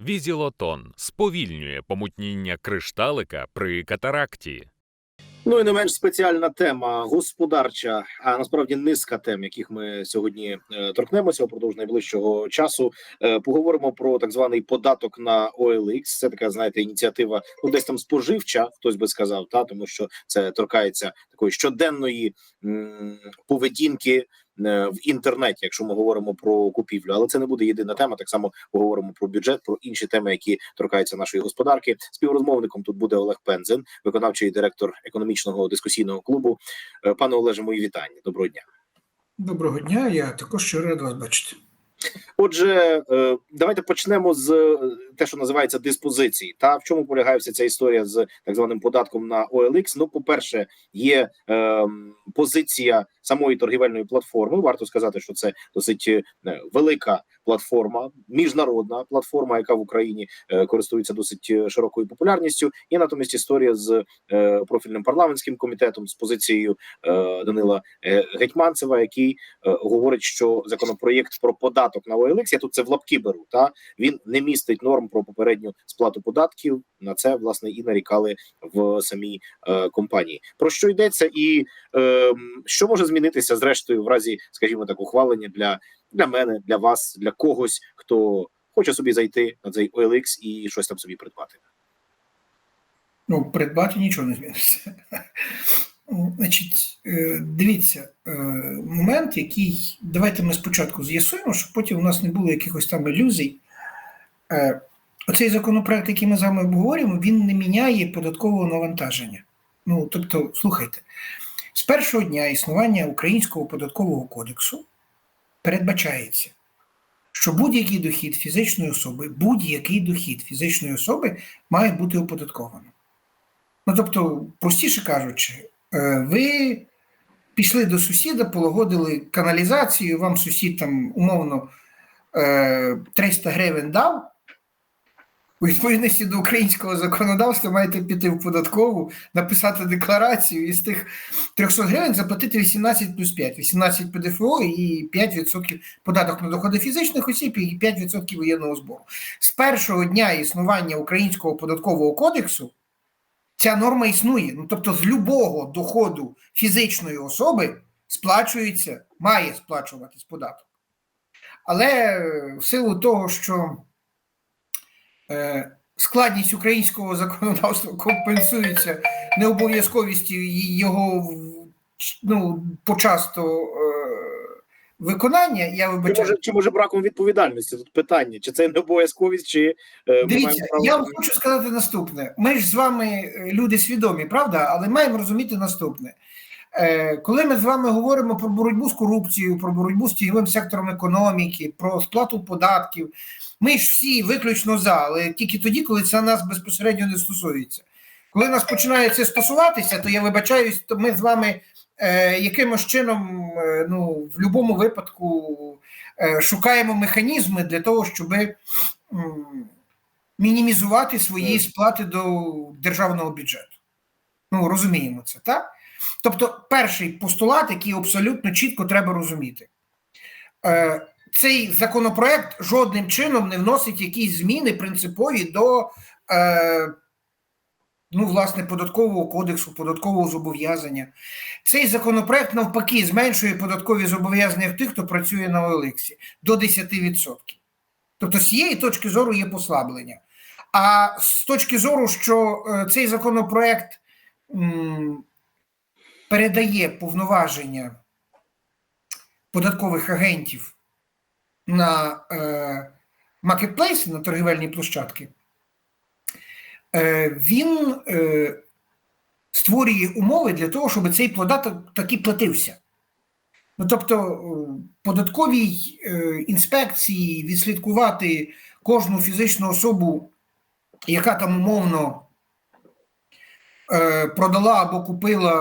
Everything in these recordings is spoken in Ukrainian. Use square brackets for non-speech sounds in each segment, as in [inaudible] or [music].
Візілотон сповільнює помутніння кришталика при катаракті. Ну і не менш спеціальна тема господарча, а насправді низка тем, яких ми сьогодні е, торкнемося упродовж найближчого часу. Е, поговоримо про так званий податок на OLX. Це така, знаєте, ініціатива, ну десь там споживча, хтось би сказав, та тому що це торкається такої щоденної м, поведінки. Е, В інтернеті, якщо ми говоримо про купівлю, але це не буде єдина тема. Так само поговоримо про бюджет, про інші теми, які торкаються нашої господарки. Співрозмовником тут буде Олег Пензен, виконавчий директор економічного дискусійного клубу. Е, Пане Олеже, мої вітання. Доброго дня. Доброго дня, я також щиро рад вас бачити. Отже, е, давайте почнемо з те, що називається диспозиції. Та в чому полягає вся ця історія з так званим податком на OLX? Ну, по-перше, є е, позиція самої торгівельної платформи. Варто сказати, що це досить е, велика платформа, міжнародна платформа, яка в Україні е, користується досить е, широкою популярністю. Є натомість історія з профільним парламентським комітетом з позицією Данила Гетьманцева, який говорить, що законопроєкт про податок на OLX, я тут це в лапки беру. Та він не містить норм про попередню сплату податків. На це власне і нарікали в самій компанії. Про що йдеться, і е, що може змінитися зрештою, в разі, скажімо так, ухвалення для, для мене, для вас, для когось, хто хоче собі зайти на цей OLX і щось там собі придбати. Ну, придбати нічого не зміниться. [laughs] Значить, е, дивіться, е, момент, який давайте ми спочатку з'ясуємо, щоб потім у нас не було якихось там ілюзій. Е, Оцей законопроект, який ми з вами обговорюємо, він не міняє податкового навантаження. Ну, тобто, слухайте, з першого дня існування Українського податкового кодексу передбачається, що будь-який дохід фізичної особи, будь-який дохід фізичної особи має бути оподаткованим. Ну, тобто, простіше кажучи, е, ви пішли до сусіда, полагодили каналізацію, вам сусід там умовно е, 300 гривень дав. У відповідності до українського законодавства маєте піти в податкову, написати декларацію і з тих 300 гривень заплатити 18 плюс 5, 18 ПДФО і 5% податок на доходи фізичних осіб і 5% воєнного збору. З першого дня існування українського податкового кодексу ця норма існує. Ну тобто, з любого доходу фізичної особи сплачується, має сплачуватись податок. Але в силу того, що складність українського законодавства компенсується необов'язковістю його ну, почасто е, виконання, я Чи може, чи може браком відповідальності? Тут питання: чи це не обов'язковість, чи е, Дивіться, право я вам хочу сказати наступне. Ми ж з вами е, люди свідомі, правда? Але маємо розуміти наступне. Е, Коли ми з вами говоримо про боротьбу з корупцією, про боротьбу з тіньовим сектором економіки, про сплату податків, ми ж всі виключно за, але тільки тоді, коли це нас безпосередньо не стосується. Коли нас починає це стосуватися, то я вибачаюсь, то ми з вами е, якимось чином, е, ну, в будь-якому випадку е, шукаємо механізми для того, щоб мінімізувати свої сплати до державного бюджету. Ну, розуміємо це, так? Тобто, перший постулат, який абсолютно чітко треба розуміти. Е, цей законопроект жодним чином не вносить якісь зміни принципові до е, ну, власне, податкового кодексу, податкового зобов'язання. Цей законопроект навпаки зменшує податкові зобов'язання в тих, хто працює на OLX до 10%. Тобто, з цієї точки зору є послаблення. А з точки зору, що е, цей законопроект передає повноваження податкових агентів на е, на торгівельні площадки, е, він е, створює умови для того, щоб цей податок таки платився. Ну, тобто, е, податковій е, інспекції відслідкувати кожну фізичну особу, яка там умовно е, продала або купила,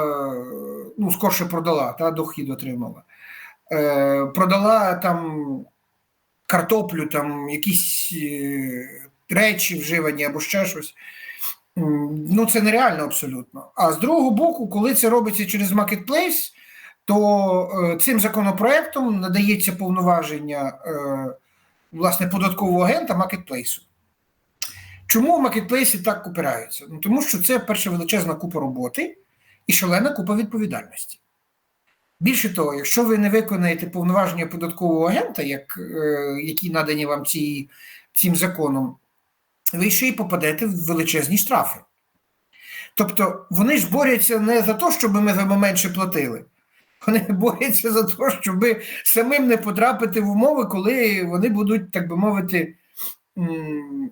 ну, скорше продала, та дохід отримала, е, продала там картоплю, там якісь е, речі вживані або ще щось. Ну, це нереально абсолютно. А з другого боку, коли це робиться через маркетплейс, то е, цим законопроектом надається повноваження е, власне податкового агента маркетплейсу. Чому маркетплейси так опираються? Ну, тому що це перша величезна купа роботи і шалена купа відповідальності. Більше того, якщо ви не виконаєте повноваження податкового агента, як, е, які надані вам ці, цим законом, ви ще й попадете в величезні штрафи. Тобто вони ж борються не за те, щоб ми вами менше платили. Вони [laughs] борються за те, щоб самим не потрапити в умови, коли вони будуть, так би мовити,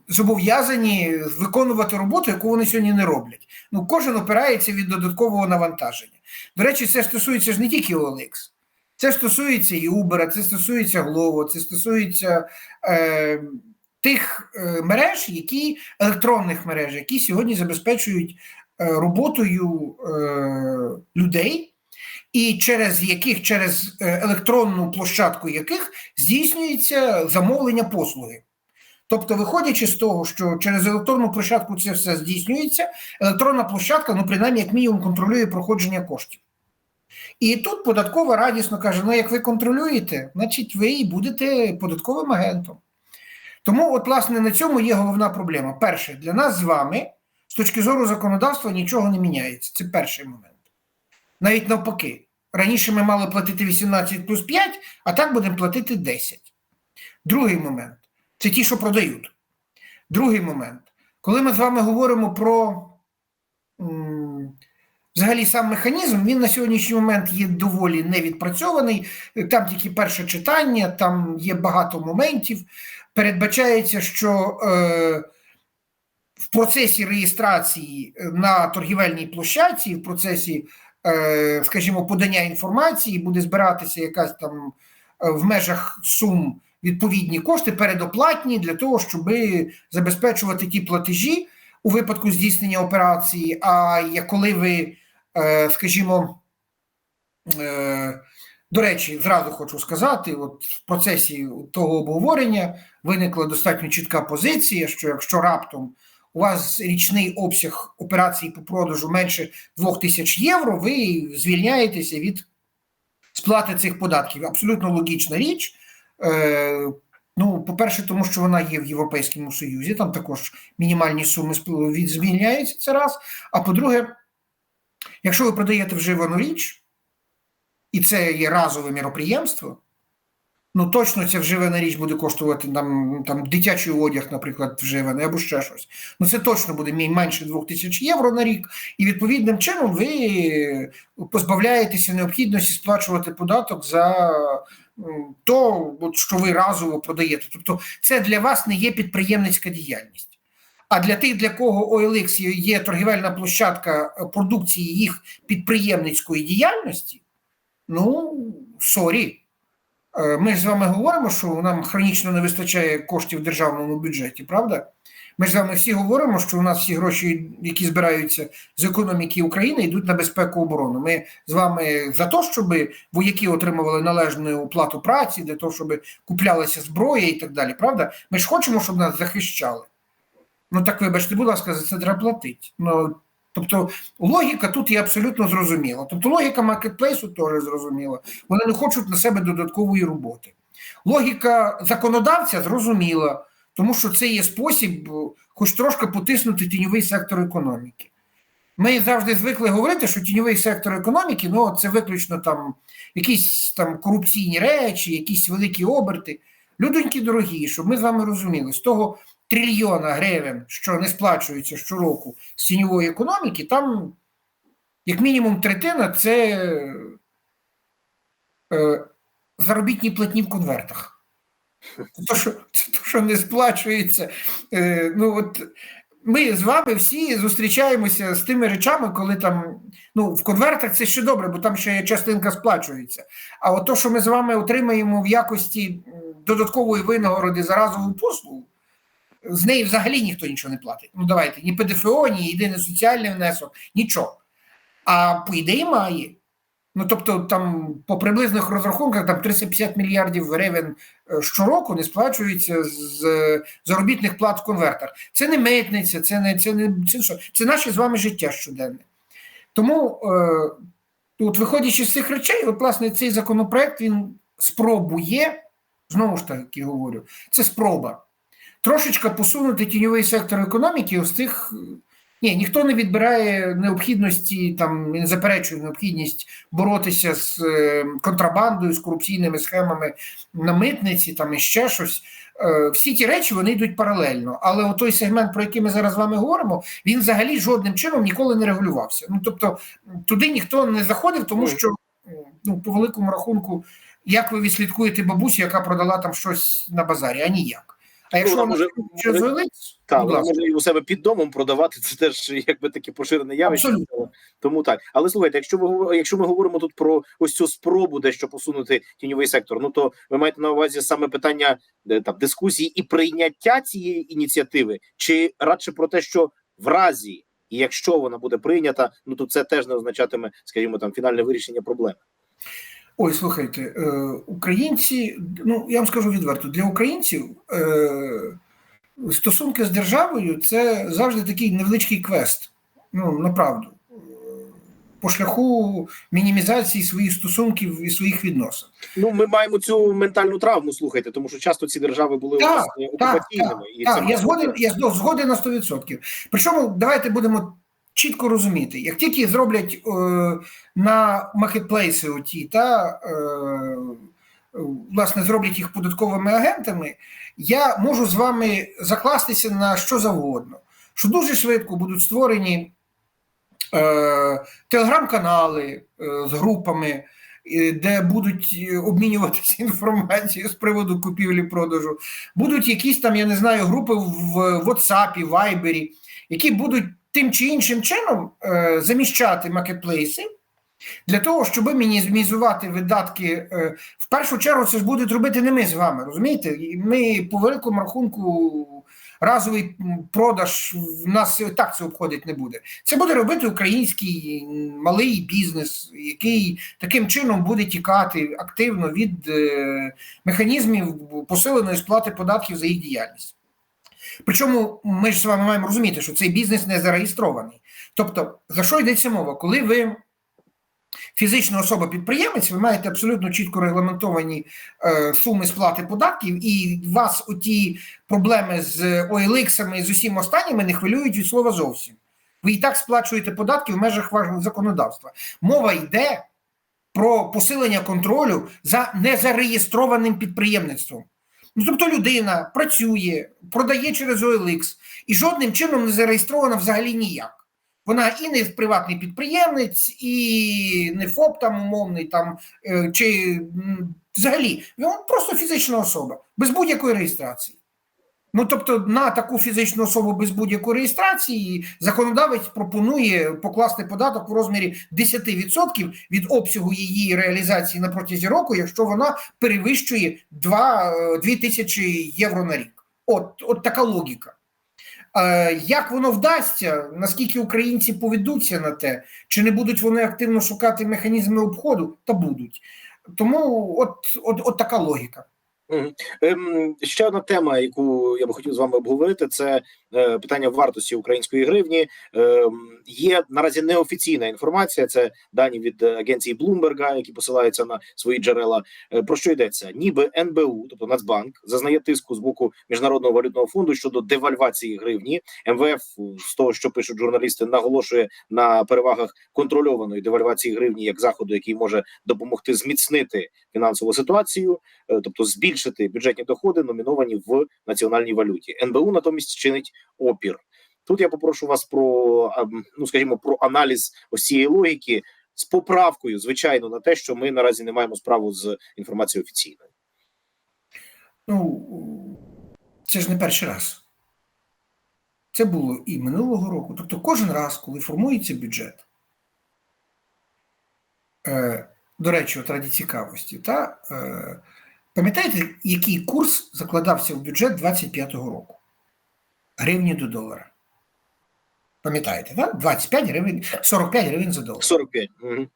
зобов'язані виконувати роботу, яку вони сьогодні не роблять. Ну, кожен опирається від додаткового навантаження. До речі, це стосується ж не тільки OLX. Це стосується і Uber, це стосується Glovo, це стосується е, тих е, мереж, які електронних мереж, які сьогодні забезпечують е, роботою е, людей, і через яких через е, електронну площадку яких здійснюється замовлення послуги. Тобто, виходячи з того, що через електронну площадку це все здійснюється, електронна площадка, ну, принаймні, як мінімум, контролює проходження коштів. І тут податкова радісно каже: ну, як ви контролюєте, значить ви і будете податковим агентом. Тому, от, власне, на цьому є головна проблема. Перше, для нас з вами, з точки зору законодавства, нічого не міняється. Це перший момент. Навіть навпаки, раніше ми мали платити 18 плюс 5, а так будемо платити 10. Другий момент це ті, що продають. Другий момент, коли ми з вами говоримо про взагалі сам механізм, він на сьогоднішній момент є доволі невідпрацьований. Там тільки перше читання, там є багато моментів. Передбачається, що е, в процесі реєстрації на торгівельній площадці, в процесі, е, скажімо, подання інформації буде збиратися якась там е, в межах сум відповідні кошти передоплатні для того, щоб забезпечувати ті платежі у випадку здійснення операції. А коли ви, е, скажімо, е, до речі, зразу хочу сказати: от в процесі того обговорення виникла достатньо чітка позиція, що якщо раптом у вас річний обсяг операцій по продажу менше 2000 євро, ви звільняєтеся від сплати цих податків. Абсолютно логічна річ. Е, ну, по-перше, тому що вона є в Європейському Союзі, там також мінімальні суми сп- від звільняються це раз. А по-друге, якщо ви продаєте вживану річ, і це є разове міроприємство, ну точно ця вживана річ буде коштувати там, там дитячий одяг, наприклад, вживаний або ще щось. Ну це точно буде менше 2000 євро на рік, і відповідним чином ви позбавляєтеся необхідності сплачувати податок за то, що ви разово продаєте. Тобто, це для вас не є підприємницька діяльність. А для тих, для кого OLX є- є торгівельна площадка е, продукції їх підприємницької діяльності, ну сорі. Е, Ми ж з вами говоримо, що нам хронічно не вистачає коштів в державному бюджеті, правда? Ми ж з вами всі говоримо, що у нас всі гроші, які збираються з економіки України, йдуть на безпеку оборону. Ми з вами за те, щоб вояки отримували належну оплату праці, для того, щоб куплялася зброя і так далі. Правда? Ми ж хочемо, щоб нас захищали. Ну так вибачте, будь ласка, за це треба платити. Ну, тобто логіка тут є абсолютно зрозуміла. Тобто логіка маркетплейсу теж зрозуміла. Вони не хочуть на себе додаткової роботи. Логіка законодавця зрозуміла, тому що це є спосіб, е, хоч трошки потиснути тіньовий сектор економіки. Ми завжди звикли говорити, що тіньовий сектор економіки ну, це виключно там якісь там корупційні речі, якісь великі оберти. Людоньки дорогі, щоб ми з вами розуміли, з того трильйона гривень, що не сплачується щороку з тіньової економіки, там як мінімум третина це е, заробітні платні в конвертах. То, що, то, що не сплачується. Е, ну, от, ми з вами всі зустрічаємося з тими речами, коли там ну, в конвертах це ще добре, бо там ще частинка сплачується. А от то, що ми з вами отримаємо в якості додаткової винагороди за разову послугу, з неї взагалі ніхто нічого не платить. Ну давайте, ні ПДФО, ні єдиний соціальний внесок, нічого. А по ідеї має. Ну тобто, там по приблизних розрахунках там 350 мільярдів гривень е, щороку не сплачується з заробітних плат в конвертах. Це не митниця, це не це не це, що? це наше з вами життя щоденне. Тому, е, от виходячи з цих речей, от власне цей законопроект він спробує, знову ж таки говорю, це спроба. трошечки посунути тіньовий сектор економіки ось цих. Ні, ніхто не відбирає необхідності, там не заперечує необхідність боротися з е, контрабандою, з корупційними схемами на митниці, там і ще щось. Е, Всі ті речі вони йдуть паралельно. Але той сегмент, про який ми зараз з вами говоримо, він взагалі жодним чином ніколи не регулювався. Ну тобто туди ніхто не заходив, тому що ну, по великому рахунку, як ви відслідкуєте бабусю, яка продала там щось на базарі, а ніяк. А якщо вона вона може- Так, вона може і у себе під домом продавати, це теж якби таке поширене явище. Абсолютно. Тому так. Але слухайте, якщо ви якщо ми говоримо тут про ось цю спробу дещо посунути тіньовий сектор, ну то ви маєте на увазі саме питання там дискусії і прийняття цієї ініціативи, чи радше про те, що в разі, і якщо вона буде прийнята, ну то це теж не означатиме, скажімо, там фінальне вирішення проблеми. Ой, слухайте, е, українці, ну я вам скажу відверто, для українців е, стосунки з державою це завжди такий невеличкий квест. Ну, направду. Е, По шляху мінімізації своїх стосунків і своїх відносин. Ну ми маємо цю ментальну травму. Слухайте, тому що часто ці держави були Так, власне, окупаційними, і Так, це я згоден, я згоден на 100%. Причому давайте будемо чітко розуміти, як тільки зроблять е, на маркетплейси оті, та е, власне зроблять їх податковими агентами, я можу з вами закластися на що завгодно. Що дуже швидко будуть створені е, телеграм-канали е, з групами, е, де будуть е, обмінюватися [laughs] інформацією з приводу купівлі-продажу. Будуть якісь там, я не знаю, групи в WhatsApp, Viber, які будуть тим чи іншим чином е, заміщати маркетплейси для того, щоб мінімізувати видатки. Е, в першу чергу це ж будуть робити не ми з вами, розумієте? Ми по великому рахунку разовий продаж в нас так це обходить не буде. Це буде робити український малий бізнес, який таким чином буде тікати активно від е, механізмів посиленої сплати податків за їх діяльність. Причому ми ж з вами маємо розуміти, що цей бізнес не зареєстрований. Тобто, за що йдеться мова? Коли ви фізична особа-підприємець, ви маєте абсолютно чітко регламентовані е, суми сплати податків, і вас оті проблеми з OLX і з усім останніми не хвилюють від слова зовсім. Ви і так сплачуєте податки в межах вашого законодавства. Мова йде про посилення контролю за незареєстрованим підприємництвом. Ну, тобто людина працює, продає через OLX і жодним чином не зареєстрована взагалі ніяк. Вона і не приватний підприємець, і не ФОП там умовний, там, е, чи взагалі вона просто фізична особа, без будь-якої реєстрації. Ну, тобто, на таку фізичну особу без будь-якої реєстрації законодавець пропонує покласти податок в розмірі 10% від обсягу її реалізації на протязі року, якщо вона перевищує 2, е, 2 тисячі євро на рік. От, от така логіка. Е, Як воно вдасться, наскільки українці поведуться на те, чи не будуть вони активно шукати механізми обходу, та будуть. Тому от, от, от така логіка. Ем, ще одна тема, яку я би хотів з вами обговорити, це е, питання вартості української гривні. Ем, є наразі неофіційна інформація. Це дані від е, агенції Bloomberg, які посилаються на свої джерела. Е, про що йдеться? Ніби НБУ, тобто Нацбанк, зазнає тиску з боку міжнародного валютного фонду щодо девальвації гривні. МВФ з того, що пишуть журналісти, наголошує на перевагах контрольованої девальвації гривні як заходу, який може допомогти зміцнити фінансову ситуацію, тобто збільшити бюджетні доходи, номіновані в національній валюті. НБУ натомість чинить опір. Тут я попрошу вас про ем, ну скажімо про аналіз ось цієї логіки з поправкою, звичайно, на те, що ми наразі не маємо справу з інформацією офіційною. Ну, це ж не перший раз. Це було і минулого року. Тобто, кожен раз, коли формується бюджет, е, до речі, от раді цікавості, та, е, пам'ятаєте, який курс закладався в бюджет 25-го року? Гривні до долара. Пам'ятаєте, так? 25 гривень, 45 гривень за долар. 45. Угу.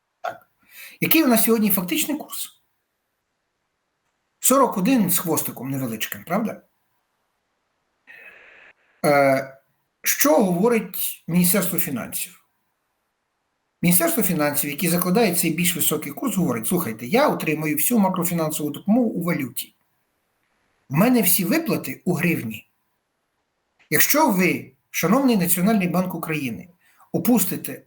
Який у нас сьогодні фактичний курс? 41 з хвостиком невеличким, правда? Е, що говорить Міністерство фінансів? Міністерство фінансів, яке закладає цей більш високий курс, говорить: слухайте, я отримую всю макрофінансову допомогу у валюті. У мене всі виплати у гривні. Якщо ви, шановний Національний банк України, опустите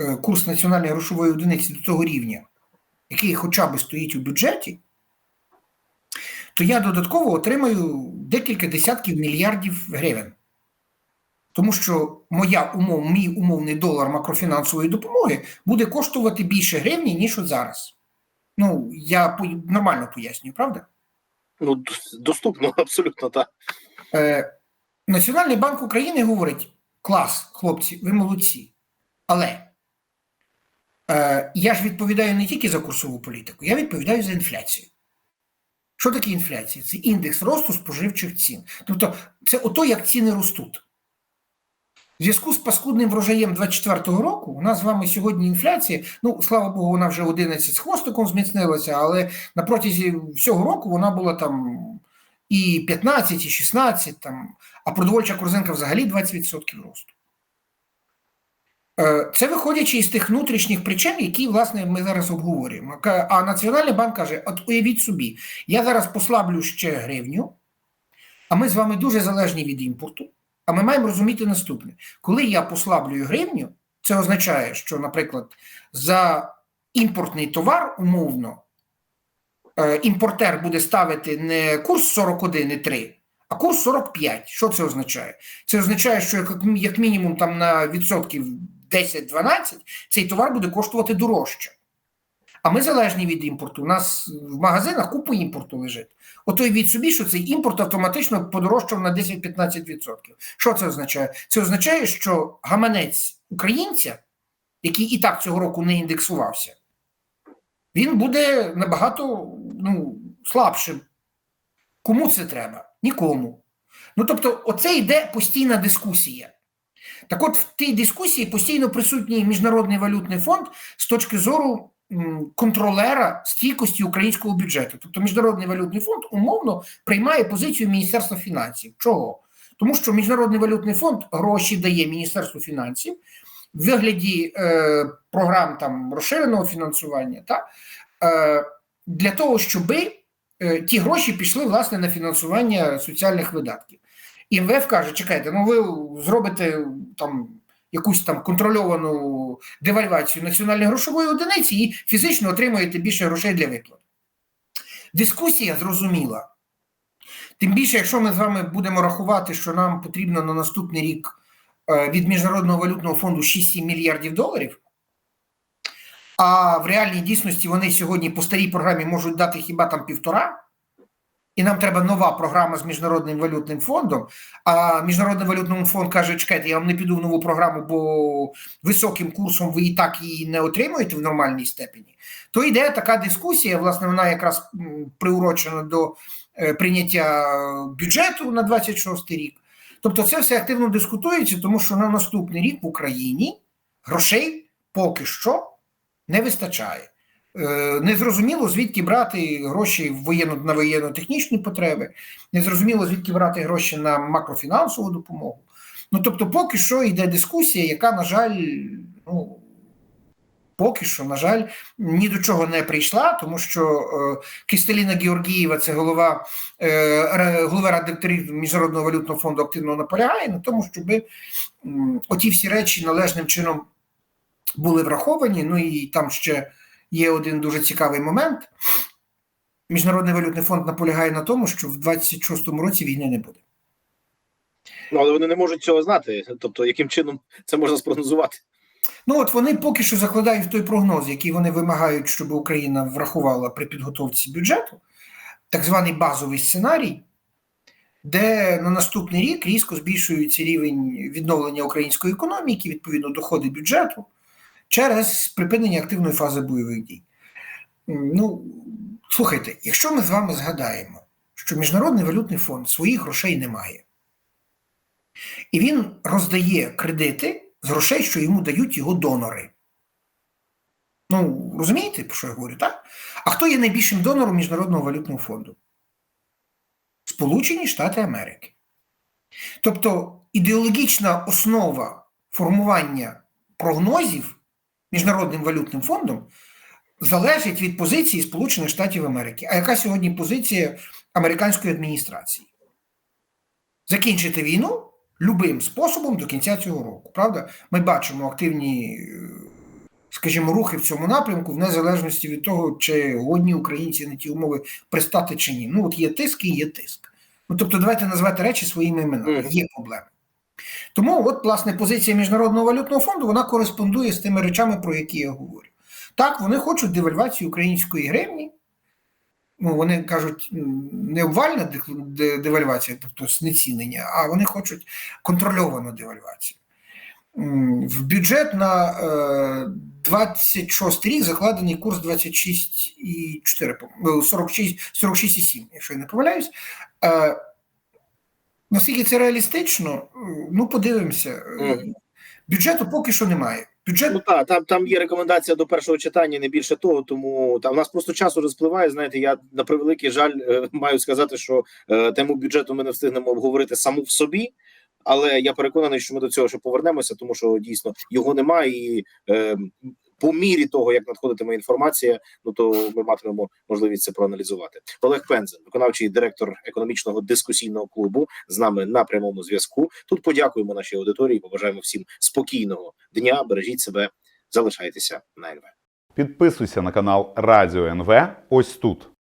е, курс національної грошової одиниці до того рівня, який хоча б стоїть у бюджеті, то я додатково отримаю декілька десятків мільярдів гривень. Тому що моя умов, мій умовний долар макрофінансової допомоги буде коштувати більше гривні, ніж от зараз. Ну, я по- нормально пояснюю, правда? Ну доступно [laughs] абсолютно так. Е, Національний банк України говорить: клас, хлопці, ви молодці. Але е, я ж відповідаю не тільки за курсову політику, я відповідаю за інфляцію. Що таке інфляція? Це індекс росту споживчих цін. Тобто, це ото, як ціни ростуть. В зв'язку з паскудним врожаєм 24-го року у нас з вами сьогодні інфляція, ну, слава Богу, вона вже 11 з хвостиком зміцнилася, але на протязі всього року вона була там і 15, і 16, там, а продовольча корзинка взагалі 20% росту. Е, Це виходячи із тих внутрішніх причин, які, власне, ми зараз обговорюємо. А Національний банк каже: от уявіть собі, я зараз послаблю ще гривню, а ми з вами дуже залежні від імпорту. А ми маємо розуміти наступне: коли я послаблюю гривню, це означає, що, наприклад, за імпортний товар умовно е, імпортер буде ставити не курс 41,3, а курс 45. Що це означає? Це означає, що як, мінімум там на відсотків 10-12 цей товар буде коштувати дорожче. А ми залежні від імпорту. У нас в магазинах купа імпорту лежить. Ото від собі, що цей імпорт автоматично подорожчав на 10-15%. Що це означає? Це означає, що гаманець українця, який і так цього року не індексувався, він буде набагато ну, слабшим. Кому це треба? Нікому. Ну тобто, оце йде постійна дискусія. Так от в тій дискусії постійно присутній Міжнародний валютний фонд з точки зору контролера стійкості українського бюджету. Тобто Міжнародний валютний фонд умовно приймає позицію Міністерства фінансів. Чого? Тому що Міжнародний валютний фонд гроші дає Міністерству фінансів в вигляді е, програм там розширеного фінансування, та, е, для того, щоби е, ті гроші пішли власне на фінансування соціальних видатків. І МВФ каже: чекайте, ну ви зробите там якусь там контрольовану девальвацію національної грошової одиниці і фізично отримуєте більше грошей для виплат. Дискусія зрозуміла. Тим більше, якщо ми з вами будемо рахувати, що нам потрібно на наступний рік е, від Міжнародного валютного фонду 6-7 мільярдів доларів, а в реальній дійсності вони сьогодні по старій програмі можуть дати хіба там півтора. І нам треба нова програма з Міжнародним валютним фондом. А Міжнародний валютний фонд каже: чекайте, я вам не піду в нову програму, бо високим курсом ви і так її не отримуєте в нормальній степені. То йде така дискусія. Власне, вона якраз приурочена до е, прийняття бюджету на 26 рік. Тобто, це все активно дискутується, тому що на наступний рік в Україні грошей поки що не вистачає. Е, Незрозуміло, звідки брати гроші в воєнно, на воєнно-технічні потреби, незрозуміло, звідки брати гроші на макрофінансову допомогу. Ну тобто, поки що йде дискусія, яка, на жаль, ну поки що, на жаль, ні до чого не прийшла, тому що е, Кристаліна Георгієва, це голова, е, голова ради Міжнародного валютного фонду, активно наполягає на тому, щоб м, оті всі речі належним чином були враховані. Ну і там ще є один дуже цікавий момент. Міжнародний валютний фонд наполягає на тому, що в 26-му році війни не буде. Ну але вони не можуть цього знати. Тобто, яким чином це можна спрогнозувати? Ну от вони поки що закладають в той прогноз, який вони вимагають, щоб Україна врахувала при підготовці бюджету, так званий базовий сценарій, де на наступний рік різко збільшується рівень відновлення української економіки, відповідно доходи бюджету, через припинення активної фази бойових дій. Ну, слухайте, якщо ми з вами згадаємо, що Міжнародний валютний фонд своїх грошей не має, і він роздає кредити з грошей, що йому дають його донори. Ну, розумієте, про що я говорю, так? А хто є найбільшим донором Міжнародного валютного фонду? Сполучені Штати Америки. Тобто ідеологічна основа формування прогнозів Міжнародним валютним фондом залежить від позиції Сполучених Штатів Америки. А яка сьогодні позиція американської адміністрації? Закінчити війну любим способом до кінця цього року. Правда, ми бачимо активні, е, скажімо, рухи в цьому напрямку, в незалежності від того, чи годні українці на ті умови пристати чи ні. Ну, от є тиск і є тиск. Ну, тобто, давайте назвати речі своїми іменами. Є проблеми. Тому, от, власне, позиція Міжнародного валютного фонду вона кореспондує з тими речами, про які я говорю. Так, вони хочуть девальвацію української гривні. Ну, вони кажуть, не обвальна девальвація, тобто знецінення, а вони хочуть контрольовану девальвацію. В бюджет на е, 26 рік закладений курс 26,4, е, 46, 46,7, якщо я не помиляюсь. Наскільки це реалістично, Е, ну подивимося. Мгм. Бюджету поки що немає. Бюджет Ну так, там, там є рекомендація до першого читання, не більше того. Тому там у нас просто час уже спливає. Знаєте, я на превеликий жаль е, маю сказати, що е, тему бюджету ми не встигнемо обговорити саму в собі. Але я переконаний, що ми до цього ще повернемося, тому що дійсно його немає, і е, по мірі того, як надходитиме інформація, ну то ми матимемо можливість це проаналізувати. Олег Пензен, виконавчий директор економічного дискусійного клубу, з нами на прямому зв'язку. Тут подякуємо нашій аудиторії. Побажаємо всім спокійного дня. Бережіть себе, залишайтеся на НВ. Підписуйся на канал Радіо НВ ось тут.